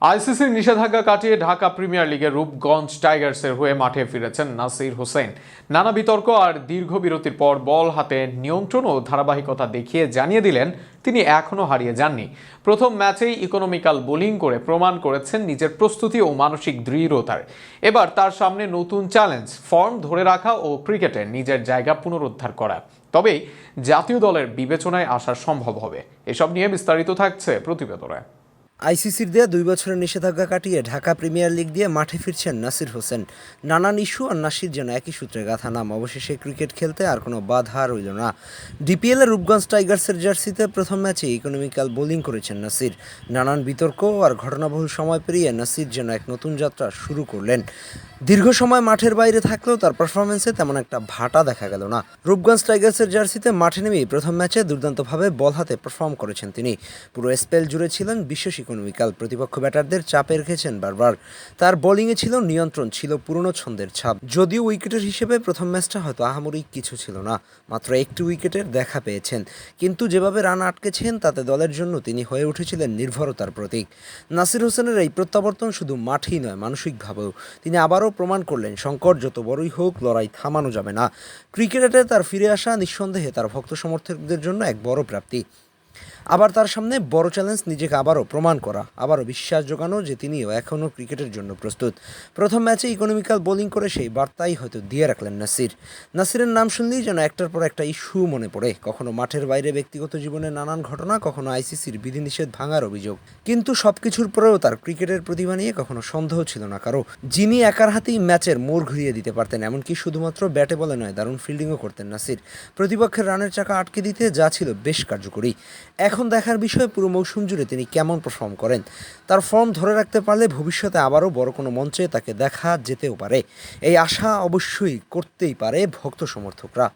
আইসিসির নিষেধাজ্ঞা কাটিয়ে ঢাকা প্রিমিয়ার লিগে রূপগঞ্জ টাইগার্সের হয়ে মাঠে ফিরেছেন নাসির হোসেন। নানা বিতর্ক আর দীর্ঘ বিরতির পর বল হাতে নিয়ন্ত্রণ ও ধারাবাহিকতা দেখিয়ে জানিয়ে দিলেন তিনি এখনও হারিয়ে যাননি। প্রথম ম্যাচেই ইকোনমিক্যাল বোলিং করে প্রমাণ করেছেন নিজের প্রস্তুতি ও মানসিক দৃঢ়তার। এবার তার সামনে নতুন চ্যালেঞ্জ, ফর্ম ধরে রাখা ও ক্রিকেটে নিজের জায়গা পুনরুদ্ধার করা। তবেই জাতীয় দলের বিবেচনায় আসা সম্ভব হবে। এসব নিয়ে বিস্তারিত থাকছে প্রতিবেদনায় আইসিসির দেয়া দুই বছরের নিষেধাজ্ঞা কাটিয়ে ঢাকা প্রিমিয়ার লিগ দিয়ে মাঠে ফিরছেন নাসির হোসেন। নানান ইস্যু আর নাসির যেন একই সূত্রে গাথা নাম। অবশেষে ক্রিকেট খেলতে আর কোনো বাধা রইল না। ডিপিএল রূপগঞ্জ টাইগার্সের জার্সিতে প্রথম ম্যাচে ইকোনমিক্যাল বোলিং করেছেন নাসির। নানান বিতর্ক আর ঘটনাবহুল সময় পেরিয়ে নাসির যেন এক নতুন যাত্রা শুরু করলেন। দীর্ঘ সময় মাঠের বাইরে থাকলেও তার পারফরমেন্সে তেমন একটা ভাটা দেখা গেল না। রূপগঞ্জ টাইগার্সের জার্সিতে মাঠে নেমেই প্রথম ম্যাচে দুর্দান্তভাবে বল হাতে পারফর্ম করেছেন তিনি। পুরো স্পেল জুড়ে ছিলেন বিশেষ ইকোনমিক্যাল প্রতিপক্ষ ব্যাটারদের চাপে রেখেছেন বারবার। তার বোলিংয়ে ছিল নিয়ন্ত্রণ, ছিল পুরনো ছন্দের ছাপ। যদিও উইকেটের হিসেবে প্রথম ম্যাচটা হয়তো আহামরি কিছু ছিল না, মাত্র একটি উইকেটের দেখা পেয়েছেন। কিন্তু যেভাবে রান আটকেছেন, তাতে দলের জন্য তিনি হয়ে উঠেছিলেন নির্ভরতার প্রতীক। নাসির হোসেনের এই প্রত্যাবর্তন শুধু মাঠেই নয়, মানসিকভাবেও। তিনি আবারও প্রমাণ করলেন সংকট যত বড়ই হোক, লড়াই থামানো যাবে না। ক্রিকেটে তার ফিরে আসা নিঃসন্দেহে তার ভক্ত সমর্থকদের জন্য এক বড় প্রাপ্তি। আবার তার সামনে বড় চ্যালেঞ্জ নিজেকে আবারও প্রমাণ করা, আবারও বিশ্বাস জোগানো যে তিনিও এখনও ক্রিকেটের জন্য প্রস্তুত। প্রথম ম্যাচে ইকোনমিক্যাল বোলিং করে সেই বার্তাই হয়তো দিয়ে রাখলেন নাসির। নাসিরের নাম শুনলেই যেন একটার পর একটা ইস্যু মনে পড়ে। কখনো মাঠের বাইরে ব্যক্তিগত জীবনের নানান ঘটনা, কখনো আইসিসির বিধিনিষেধ ভাঙার অভিযোগ। কিন্তু সব কিছুর পরেও তার ক্রিকেটের প্রতিভা নিয়ে কখনো সন্দেহ ছিল না কারও। যিনি একার হাতেই ম্যাচের মোড় ঘুরিয়ে দিতে পারতেন, এমনকি শুধুমাত্র ব্যাটে বলে নয়, দারুণ ফিল্ডিংও করতেন নাসির। প্রতিপক্ষের রানের চাকা আটকে দিতে যা ছিল বেশ কার্যকরী। এখন দেখার বিষয় পুরো মৌসুম জুড়ে তিনি কেমন পারফর্ম করেন? তার ফর্ম ধরে রাখতে পারলে ভবিষ্যতে আবারও বড় কোনো মঞ্চে তাকে দেখা যেতেও পারে। এই আশা অবশ্যই করতেই পারে ভক্ত সমর্থকরা।